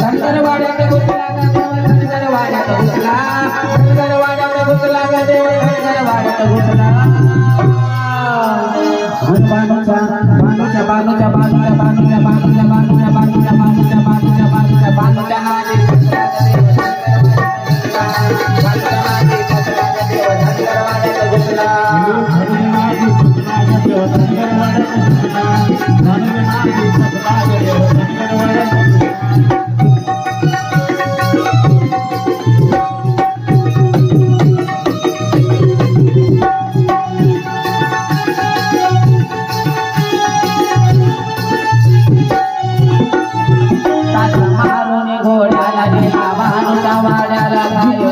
धनगरवाड्यात घोडा लागेला